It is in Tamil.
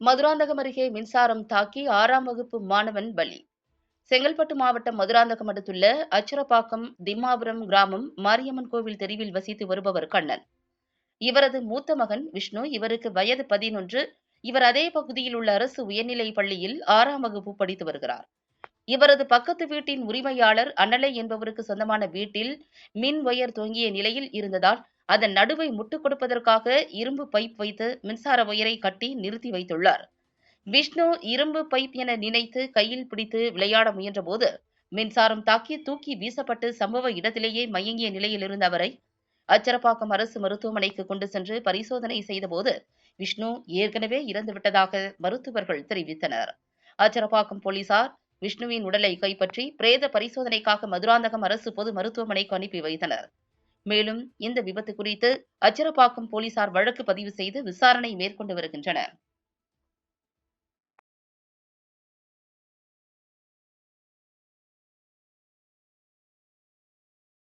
மதுராந்தகம் அருகே மின்சாரம் தாக்கி ஆறாம் வகுப்பு மாணவன் பலி. செங்கல்பட்டு மாவட்டம் மதுராந்தகம் அடுத்துள்ள அச்சரப்பாக்கம் திம்மாபுரம் கிராமம் மாரியம்மன் கோவில் தெருவில் வசித்து வருபவர் கண்ணன். இவரது மூத்த மகன் விஷ்ணு. இவருக்கு வயது பதினொன்று. இவர் அதே பகுதியில் உள்ள அரசு உயர்நிலை பள்ளியில் ஆறாம் வகுப்பு படித்து வருகிறார். இவரது பக்கத்து வீட்டின் உரிமையாளர் அண்ணலை என்பவருக்கு சொந்தமான வீட்டில் மின் ஒயர் தொங்கிய நிலையில் இருந்ததால் அதன் நடுவை முட்டுக் கொடுப்பதற்காக இரும்பு பைப் வைத்து மின்சார ஒயரை கட்டி நிறுத்தி வைத்துள்ளார். விஷ்ணு இரும்பு பைப் என நினைத்து கையில் பிடித்து விளையாட முயன்றபோது மின்சாரம் தாக்கி தூக்கி வீசப்பட்டு சம்பவ இடத்திலேயே மயங்கிய நிலையில் இருந்த அவரை அச்சரப்பாக்கம் அரசு மருத்துவமனைக்கு கொண்டு சென்று பரிசோதனை செய்தபோது விஷ்ணு ஏற்கனவே இறந்துவிட்டதாக மருத்துவர்கள் தெரிவித்தனர். அச்சரப்பாக்கம் போலீசார் விஷ்ணுவின் உடலை கைப்பற்றி பிரேத பரிசோதனைக்காக மதுராந்தகம் அரசு பொது மருத்துவமனைக்கு அனுப்பி வைத்தனர். மேலும் இந்த விபத்து குறித்து அச்சரப்பாக்கம் போலீசார் வழக்கு பதிவு செய்து விசாரணை மேற்கொண்டு வருகின்றனர்.